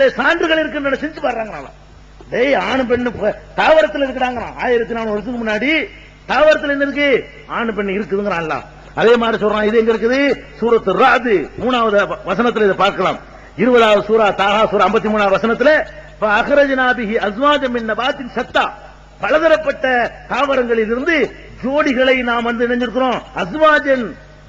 சான்றுகள் இருக்கின்றன செஞ்சு பாடுறாங்களா டேய் ஆணு பெண்ணு தாவரத்தில் தாவரத்துல இருக்கிறாங்க ஆயிரத்தி நானூறு வருஷத்துக்கு முன்னாடி தாவரத்துல என்ன இருக்கு? ஆணு பெண்ணு இருக்குதுங்கிறான்ல. அதே மாதிரி சொல்றான் இது எங்க இருக்குது? சூரத்து ராது. மூணாவது வ- வசனத்துல இதை பார்க்கலாம். இருபதாவது சூரா தாகா சூரா ஐம்பத்தி மூணாவது வசனத்துல அகரஜனாபிகி அஸ்வாஜம் என்ன பாத்தின் சத்தா. பலதரப்பட்ட தாவரங்களில் இருந்து ஜோடிகளை நாம் வந்து நினைஞ்சிருக்கிறோம் அஸ்வாஜன்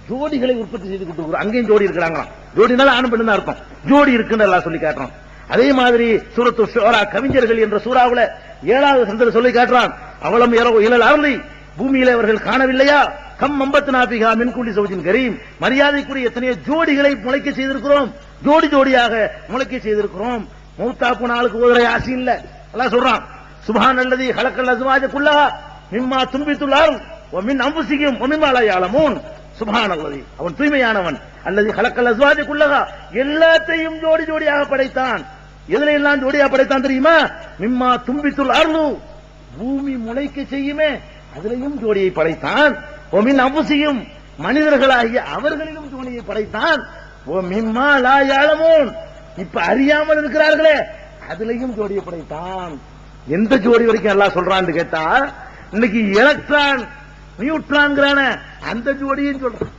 ஜோடிகளை உற்பத்தி செய்து கொடுத்துருக்கிறோம் அங்கேயும் ஜோடி இருக்கிறாங்களாம். ஜோடினால ஆண் பெண்ணு தான் இருக்கும் ஜோடி இருக்குன்னு எல்லாம் சொல்லி காட்டுறோம். அதே மாதிரி சூரத்து ஷோரா கவிஞர்கள் என்ற சூறாவுல ஏழாவது சந்திர சொல்லி காட்டுறான். அவளம் இழல் அருளி பூமியில அவர்கள் காணவில்லையா? கம் அம்பத்து நாபிகா மின்குண்டி சௌஜின் கரீம். மரியாதைக்குரிய எத்தனையோ ஜோடிகளை முளைக்க செய்திருக்கிறோம். ஜோடி ஜோடியாக முளைக்க செய்திருக்கிறோம். மூத்தா நாளுக்கு ஆளுக்கு ஓதுற ஆசை இல்ல. எல்லாம் சொல்றான் சுபான் அல்லது கலக்கல் அசுவாஜக்குள்ளா மிம்மா துன்பித்துள்ளார் மின் அம்புசிக்கும் ஒமின்மாலா சுபான் அல்லது அவன் தூய்மையானவன். அல்லது கலக்கல் அசுவாஜ எல்லாத்தையும் ஜோடி ஜோடியாக படைத்தான். எதுல எல்லாம் ஜோடியா படைத்தான் தெரியுமா? மிம்மா தும்பித்துள் அருளு பூமி முளைக்க செய்யுமே அதிலையும் ஜோடியை படைத்தான். ஒமின் அவசியம் மனிதர்களாகிய அவர்களிலும் ஜோடியை படைத்தான். ஓ மிம்மா லா யாலமூன். இப்ப அறியாமல் இருக்கிறார்களே அதுலயும் ஜோடியை படைத்தான். எந்த ஜோடி வரைக்கும் எல்லாம் சொல்றான்னு கேட்டா இன்னைக்கு எலக்ட்ரான் நியூட்ரான்ங்கிறான அந்த ஜோடியும் சொல்றான்.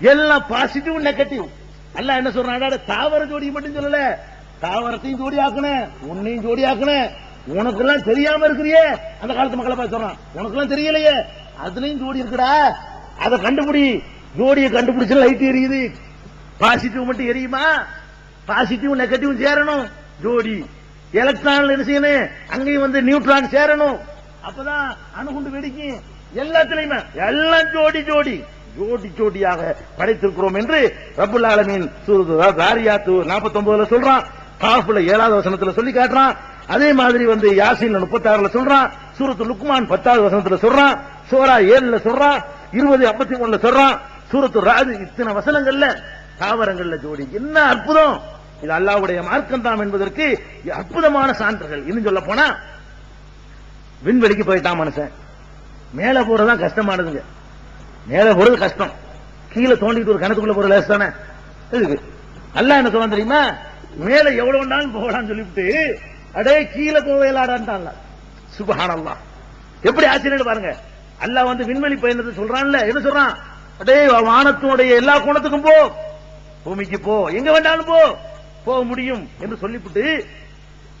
எல்லாம் பாசிட்டிவ் நெகட்டிவ் அல்ல என்ன சொல்றான்? தாவர ஜோடி மட்டும் சொல்லல. தாவரத்தையும் ஜோடி ஆக்குனேன் உன்னையும் ஜோடி உனக்கு உனக்கெல்லாம் தெரியாம இருக்கிறியே. அந்த காலத்து மக்களை பார்த்து சொல்றான் உனக்கெல்லாம் தெரியலையே. அதுலயும் ஜோடி இருக்குடா. அதை கண்டுபிடி. ஜோடியை கண்டுபிடிச்சு லைட் எரியுது. பாசிட்டிவ் மட்டும் எரியுமா? பாசிட்டிவ் நெகட்டிவ் சேரணும். ஜோடி. எலக்ட்ரான் என்ன செய்யணும்? அங்கேயும் வந்து நியூட்ரான் சேரணும். அப்பதான் அணுகுண்டு வெடிக்கும். எல்லாத்திலையுமே. எல்லாம் ஜோடி ஜோடி. ஜோடி ஜோடியாக படைத்திருக்கிறோம் என்று ரபுல் ஆலமின் சூரத்து தாரியாத்து 49 சொல்றான். காஃப்ல ஏழாவது வசனத்துல சொல்லி காட்டுறான். அதே மாதிரி வந்து யாசின் முப்பத்தாறுல சொல்றான். சூரத்து லுக்மான் பத்தாவது வசனத்துல சொல்றான். சோரா ஏழுல சொல்றான். இருபது ஐம்பத்தி மூணுல சொல்றான். சூரத்து ராஜு இத்தனை வசனங்கள்ல தாவரங்கள்ல ஜோடி. என்ன அற்புதம்! இது அல்லாஹ்வுடைய மார்க்கம் தான் என்பதற்கு அற்புதமான சான்றுகள். இன்னும் சொல்ல போனா விண்வெளிக்கு போயிட்டான் மனுஷன். மேல போறதுதான் கஷ்டமானதுங்க. மேல போறது கஷ்டம். கீழே தோண்டிட்டு ஒரு கணக்குள்ள போற லேஸ் தானே அல்ல அல்லாஹ் என்ன சொல்ல தெரியுமா? மேல எவ்வளவு போகலாம்னு சொல்லிவிட்டு அடே கீழே போகலாடான்ட்டான்ல சுபஹானல்லாஹ். எப்படி ஆச்சரியம் பாருங்க. அல்லாஹ் வந்து விண்வெளி பயணத்தை சொல்றான்ல. என்ன சொல்றான்? அடே வானத்தினுடைய எல்லா கோணத்துக்கும் போ. பூமிக்கு போ. எங்க வேண்டாலும் போ. போக முடியும் என்று சொல்லிவிட்டு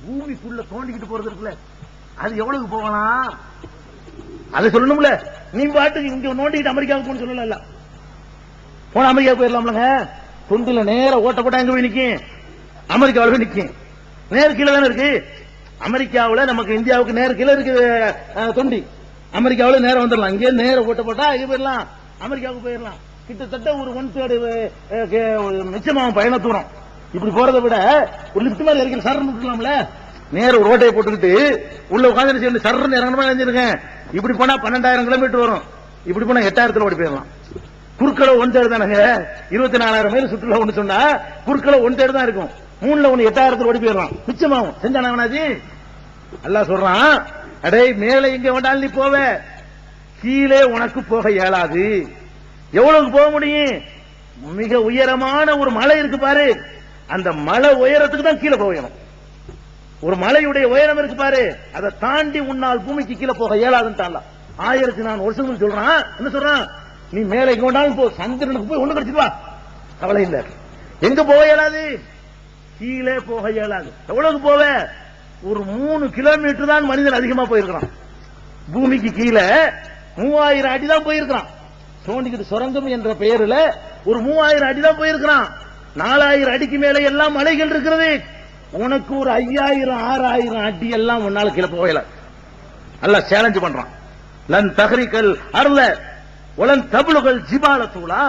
பூமிக்குள்ள தோண்டிக்கிட்டு போறது இருக்குல்ல. அது எவ்வளவு போகலாம்? அதை சொல்லணும்ல. நீ பாட்டுக்கு இங்க நோண்டிக்கிட்டு அமெரிக்காவுக்கு போன்னு சொல்லல போன அமெரிக்கா போயிடலாம்லங்க. தொண்டில நேர ஓட்ட போட்டா எங்க போய் நிக்கும்? அமெரிக்காவில் நிற்கும் நிக்கும். கீழே தானே இருக்கு? அமெரிக்காவில் நமக்கு இந்தியாவுக்கு நேர கீழே இருக்கு தொண்டி. அமெரிக்காவில் நேரம் வந்துடலாம். இங்கே நேரம் ஓட்ட போட்டா இங்கே போயிடலாம். அமெரிக்காவுக்கு போயிடலாம். கிட்டத்தட்ட ஒரு ஒன் தேர்டு மிச்சமாகும் பயண தூரம். இப்படி போறதை விட ஒரு லிப்ட் மாதிரி இறக்கி சரன்னு விட்டுலாம்ல நேர ஒரு ஓட்டையை போட்டுக்கிட்டு உள்ள உட்காந்து சேர்ந்து சரன்னு இறங்கணுமா நினைச்சிருக்கேன் இப்படி போனா பன்னெண்டாயிரம் கிலோமீட்டர் வரும். இப்படி போனா எட்டாயிரத்துல ஓடி போயிடலாம். குறுக்களவு ஒன் தேர்டு தானங்க? இருபத்தி நாலாயிரம் மைல் சுற்றுலா ஒன்று சொன்னா குறுக்களவு ஒன் தேர்டு தான் இருக்கும். மூணுல ஒண்ணு எட்டாயிரத்துல ஓடி போயிடலாம் மிச்சமாகும் செஞ்சானா வேணாஜி நல்லா சொல்றான் அடே மேலே எங்க வேண்டாலும் நீ போவ. கீழே உனக்கு போக இயலாது. எவ்வளவு போக முடியும்? மிக உயரமான ஒரு மலை இருக்கு பாரு. அந்த மலை உயரத்துக்கு தான் கீழே போகணும் ஒரு மலையுடைய உயரம் இருக்கு பாரு. அதை தாண்டி உன்னால் பூமிக்கு கீழே போக இயலாதுன்னு ஆயிரத்தி நான் வருஷங்கள் சொல்றான். என்ன சொல்றான்? நீ மேலே எங்க வேண்டாலும் போ. சந்திரனுக்கு போய் ஒண்ணு கிடைச்சிட்டு வா. கவலை இல்ல. எங்க போக இயலாது? கீழே போக இயலாது. எவ்வளவு போவ? ஒரு மூணு கிலோமீட்டர் தான் மனிதன் அதிகமா போயிருக்கிறான். பூமிக்கு கீழே மூவாயிரம் அடி தான் போயிருக்கிறான். தோண்டிக்கிட்டு சுரங்கம் என்ற பெயரில் ஒரு மூவாயிரம் அடி தான் போயிருக்கிறான். நாலாயிரம் அடிக்கு மேல எல்லாம் மலைகள் இருக்கிறது. உனக்கு ஒரு ஐயாயிரம் ஆறாயிரம் அடி எல்லாம் உன்னால கீழே போகல நல்லா சேலஞ்சு பண்றான். லன் தகரிக்கல் அருள உலன் தபுளுகள் ஜிபால தூளா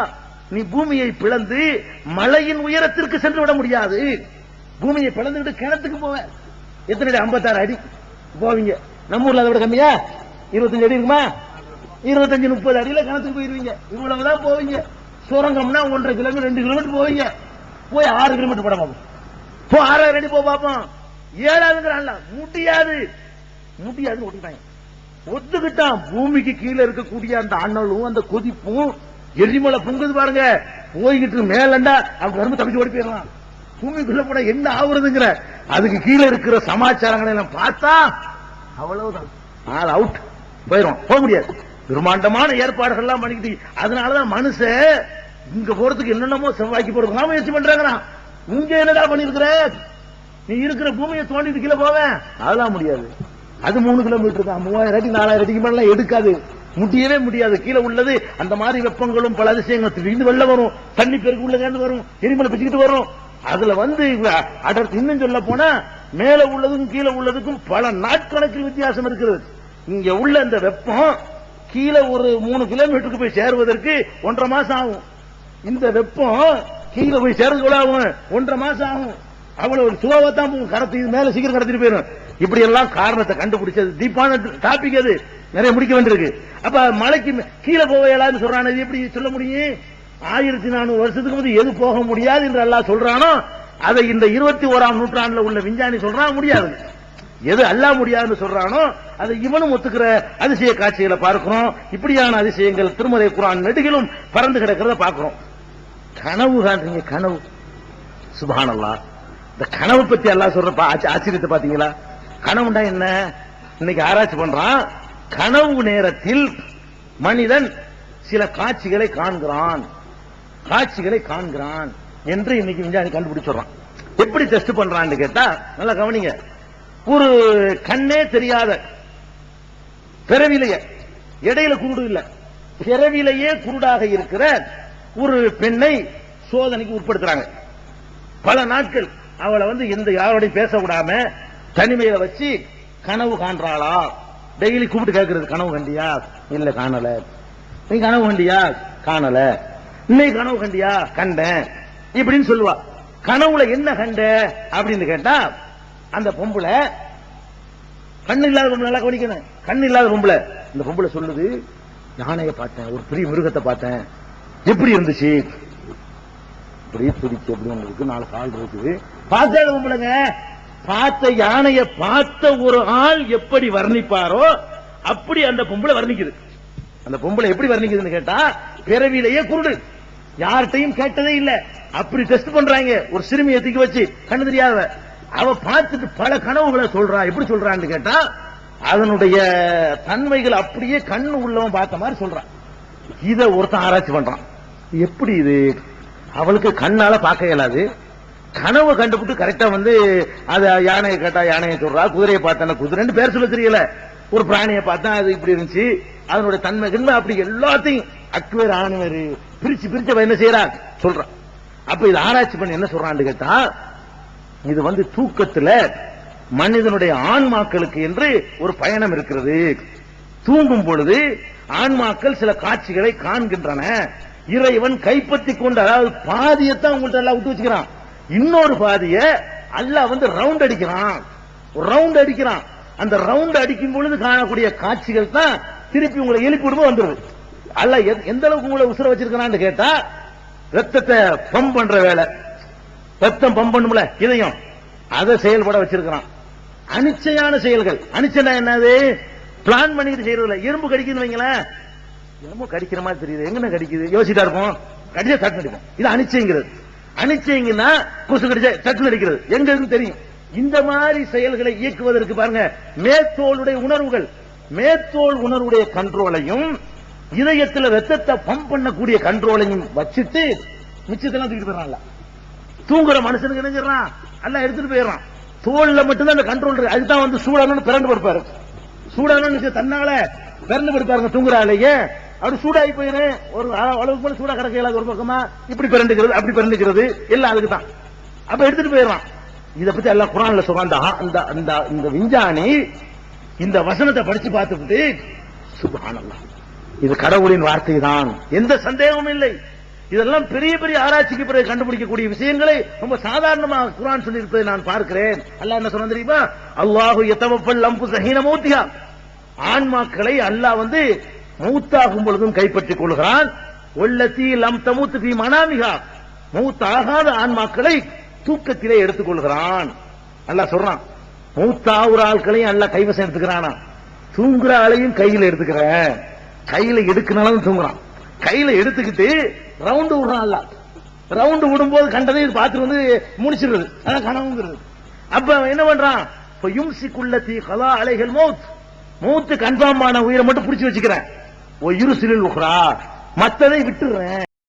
நீ பூமியை பிளந்து மலையின் உயரத்திற்கு சென்று விட முடியாது. பூமியை பிளந்துட்டு கிணத்துக்கு போவ. எத்தனை அடி? ஐம்பத்தாறு அடி. போவீங்க. நம்ம ஊர்ல அதை விட கம்மியா? இருபத்தஞ்சு அடி இருக்குமா? இருபத்தஞ்சு முப்பது அடியில கிணத்துக்கு போயிருவீங்க. இவ்வளவுதான் போவீங்க. சுரங்கம்னா ஒன்றரை கிலோமீட்டர் ரெண்டு கிலோமீட்டர் போவீங்க. போய் ஆறு கிலோமீட்டர் போட பார்ப்போம் போ ஆறாயிரம் அடி போ பார்ப்போம் ஏழாவதுங்கிறான்ல முடியாது முடியாதுன்னு ஒட்டுட்டாங்க. ஒத்துக்கிட்டான். பூமிக்கு கீழே இருக்கக்கூடிய அந்த அண்ணலும் அந்த கொதிப்பும் எரிமலை பொங்குது பாருங்க. போய்கிட்டு மேலண்டா அவங்க வரும்போது தப்பிச்சு ஓடி போயிடலாம். பூமிக்குள்ள போனா என்ன ஆகுறதுங்கிற அதுக்கு கீழே இருக்கிற சமாச்சாரங்களை எல்லாம் பார்த்தா அவ்வளவுதான். ஆள் அவுட் போயிடும் போக முடியாது. பிரம்மாண்டமான ஏற்பாடுகள் எல்லாம் பண்ணிக்கிட்டு அதனாலதான் மனுஷன் இங்க போறதுக்கு என்னென்னமோ செவ்வாய்க்கு போறதுக்கு முயற்சி பண்றாங்கண்ணா இங்க என்னடா பண்ணிருக்கிற? நீ இருக்கிற பூமியை தோண்டிட்டு கீழே போவேன். அதெல்லாம் முடியாது. அது மூணு கிலோமீட்டர் தான். மூவாயிரம் அடி நாலாயிரம் அடிக்கு மேலாம் எடுக்காது. முடியவே முடியாது. கீழே உள்ளது. அந்த மாதிரி வெப்பங்களும் பல அதிசயங்கள் திடீர்னு வெளில வரும். தண்ணி பெருக்கு உள்ள கேந்து வரும். எரிமலை பிச்சுக்கிட்டு வரும். அதுல வந்து இவ- அடர்த்தி இன்னும் சொல்ல போனா மேல உள்ளதுக்கும் கீழே உள்ளதுக்கும் பல நாட்கணக்கில் வித்தியாசம் இருக்கிறது. இங்க உள்ள இந்த வெப்பம் கீழே ஒரு மூணு கிலோமீட்டருக்கு போய் சேருவதற்கு ஒன்றரை மாசம் ஆகும். இந்த வெப்பம் கீழே போய் சேர்றது ஆகும்? ஒன்றரை மாசம் ஆகும். அவ்வளவு சுலபா தான் கடத்தி இது மேல சீக்கிரம் கடத்திட்டு போயிடும். இப்படி எல்லாம் காரணத்தை கண்டுபிடிச்சது. தீப்பான டாபிக் அது நிறைய முடிக்க வேண்டியிருக்கு. அப்ப மலைக்கு கீழே போக இயலாதுன்னு சொல்றான் இது எப்படி சொல்ல முடியும்? ஆயிரத்தி நானூறு வருஷத்துக்கு வந்து எது போக முடியாது என்று எல்லாம் சொல்றானோ அதை இந்த இருபத்தி ஓராம் நூற்றாண்டுல உள்ள விஞ்ஞானி சொல்றான் முடியாது. எது அல்ல முடியாதுன்னு சொல்றானோ அதை இவனும் ஒத்துக்கிற அதிசய காட்சிகளை பார்க்கிறோம். இப்படியான அதிசயங்கள் திருமலை குரான் நெடுகிலும் பறந்து கிடக்கிறத பார்க்கிறோம். கனவு காண்றீங்க கனவு. சுபானல்லா இந்த கனவு பத்தி எல்லாம் சொல்ற ஆச்சரியத்தை பாத்தீங்களா? கனவுண்டா என்ன? இன்னைக்கு ஆராய்ச்சி பண்றான். கனவு நேரத்தில் மனிதன் சில காட்சிகளை காண்கிறான். காட்சிகளை காண்கிறான் என்று இன்னைக்கு விஞ்ஞானி கண்டுபிடிச்சிடுறான் எப்படி டெஸ்ட் பண்றான்னு கேட்டா நல்லா கவனிங்க. ஒரு கண்ணே தெரியாத பிறவிலேயே இடையில குருடு இல்ல. பிறவிலேயே குருடாக இருக்கிற ஒரு பெண்ணை சோதனைக்கு உட்படுத்துறாங்க. பல நாட்கள் அவளை வந்து எந்த யாரோடையும் பேசக்கூடாம தனிமையில வச்சு கனவு காண்றாளா? டெய்லி கூப்பிட்டு கேட்கறது கனவு கண்டியா? இல்ல காணல. நீ கனவு கண்டியா? காணல. இன்னைக்கு கனவு கண்டியா? கண்டேன். இப்படின்னு சொல்லுவா. கனவுல என்ன கண்ட? அப்படின்னு கேட்டா அந்த பொம்பளை கண்ணு இல்லாத பொம்பளை நல்லா கவனிக்கணும். கண்ணு இல்லாத பொம்பளை. இந்த பொம்பளை சொல்லுது யானையை பார்த்தேன் ஒரு பெரிய மிருகத்தை பார்த்தேன். எப்படி இருந்துச்சு? அப்படியே துடிச்சு எப்படி இருக்கு நாலு கால் இருக்குது. பார்த்தே பொம்பளைங்க பார்த்த யானையை பார்த்த ஒரு ஆள் எப்படி வர்ணிப்பாரோ அப்படி அந்த பொம்பளை வர்ணிக்குது. அந்த பொம்பளை எப்படி வர்ணிக்குதுன்னு கேட்டா பிறவிலேயே குருடு. யார்கிட்டையும் கேட்டதே இல்ல. அப்படி டெஸ்ட் பண்றாங்க. ஒரு சிறுமியை தூக்கி வச்சு கண்ணு தெரியாத அவ பார்த்துட்டு பல கனவுகளை சொல்றா. எப்படி சொல்றான்னு கேட்டா அதனுடைய தன்மைகள் அப்படியே கண்ணு உள்ளவன் பார்த்த மாதிரி சொல்றான் இத ஒருத்தன் ஆராய்ச்சி பண்றான். எப்படி இது? அவளுக்கு கண்ணால பார்க்க இயலாது. கனவு கண்டுபிட்டு கரெக்டா வந்து அது யானையை கேட்டா யானையை சொல்றா குதிரையை பார்த்தா குதிரைன்னு பேர் சொல்ல தெரியல. ஒரு பிராணியை பார்த்தா அது இப்படி இருந்துச்சு. அதனுடைய தன்மை கிண்மை அப்படி எல்லாத்தையும் அக்வேர் ஆணுவேர் பிரிச்சு பிரிச்சு அவன் என்ன செய்யறா சொல்றான். அப்ப இது ஆராய்ச்சி பண்ணி என்ன சொல்றான்னு கேட்டா இது வந்து தூக்கத்துல மனிதனுடைய ஆன்மாக்களுக்கு என்று ஒரு பயணம் இருக்கிறது. தூங்கும் பொழுது ஆன்மாக்கள் சில காட்சிகளை காண்கின்றன. இறைவன் கைப்பற்றி கொண்டு அதாவது பாதியத்தான் உங்கள்கிட்ட எல்லாம் விட்டு வச்சுக்கிறான். இன்னொரு பாதிய அல்லாஹ் வந்து ரவுண்ட் அடிக்கிறான். ரவுண்ட் அடிக்கிறான். அந்த ரவுண்ட் அடிக்கும் பொழுது காணக்கூடிய காட்சிகள் தான் திருப்பி உங்களை எழுப்பி விடும்போது வந்துருது அல்ல எந்த அளவுக்கு உங்களை உசுர வச்சிருக்கிறான்னு கேட்டா ரத்தத்தை பம்ப் பண்ற வேலை. ரத்தம் பம்ப் பண்ணும்ல இதையும். அதை செயல்பட வச்சிருக்கிறான். அனிச்சையான செயல்கள். அனிச்சனா என்னது? பிளான் பண்ணிட்டு செய்யறதுல இரும்பு கடிக்குதுன்னு வைங்களேன். என்னமோ கடிக்கிற மாதிரி தெரியுது. எங்கன கடிக்குது? யோசிட்டா இருக்கும் கடிச்சா தட்டு அடிக்கும் இது அனிச்சைங்கிறது. அனிச்சைங்கன்னா கொசு கடிச்சா தட்டு அடிக்கிறது. எங்க இருக்குன்னு தெரியும். இந்த மாதிரி செயல்களை இயக்குவதற்கு பாருங்க மேத்தோளுடைய உணர்வுகள் மேத்தோல் உணர்வுடைய கண்ட்ரோலையும் இதயத்துல ரத்தத்தை பம்ப் பண்ணக்கூடிய கண்ட்ரோலையும் வச்சுட்டு மிச்சத்தெல்லாம் தூக்கிட்டு போயிடறான்ல. தூங்குற மனுஷனுக்கு நினைஞ்சிடறான் எல்லாம் எடுத்துட்டு போயிடறான். தோல்ல மட்டும்தான் அந்த கண்ட்ரோல் இருக்கு. அதுதான் வந்து சூடானு பிறண்டு படுப்பாரு. சூடானு தன்னால பிறந்து படுப்பாருங்க. தூங்குற ஆளையே அப்படி சூடாகி போயிரு. ஒரு அளவுக்கு மேல சூடா கிடக்க இயலாது ஒரு பக்கமா. இப்படி பிறண்டுக்கிறது அப்படி பிறண்டுக்கிறது எல்லாம் அதுக்கு தான் அப்ப எடுத்துட்டு போயிடறான் இதை பத்தி எல்லாம் குரான்ல சொல்றான் அந்த அந்த இந்த விஞ்ஞானி இந்த வசனத்தை படிச்சு பார்த்துட்டு சுபஹானல்லாஹ் இது கடவுளின் வார்த்தை தான் எந்த சந்தேகமும் இல்லை. இதெல்லாம் பெரிய பெரிய ஆராய்ச்சிக்கு பிறகு கண்டுபிடிக்கக்கூடிய விஷயங்களை ரொம்ப சாதாரணமாக குரான் சொல்லியிருப்பதை நான் பார்க்கிறேன். அல்லாஹ் என்ன சொன்ன தெரியுமா? அல்லாஹு எத்தவப்பல் அம்பு சஹீன மூத்தியா ஆன்மாக்களை அல்லாஹ் வந்து மௌத்தாகும் பொழுதும் கைப்பற்றிக் கொள்கிறான். உள்ளத்தி லம் தமுத்து பி மனாமிகா மௌத்தாகாத ஆன்மாக்களை தூக்கத்திலே எடுத்துக் கொள்கிறான். அல்லாஹ் சொல்றான் மௌத்தாவுற ஆட்களையும் அல்ல கைவசம் எடுத்துக்கிறானா? தூங்குற ஆளையும் கையில எடுத்துக்கிறேன். கையில எடுக்கனாலும் தூங்குறான். கையில எடுத்துக்கிட்டு ரவுண்டு விடுறான் அல்ல ரவுண்டு விடும்போது கண்டதை பார்த்துட்டு வந்து முடிச்சிடுறது. அதான் கனவுங்கிறது. அப்ப என்ன பண்றான்? இப்ப யும்சிக்குள்ளத்தி கலா அலைகள் மௌத். மூத்து கன்ஃபார்ம் ஆன உயிரை மட்டும் பிடிச்சி வச்சுக்கிறேன். ஒ சிலில் உஹ்ரா மத்ததை விட்டுறேன்.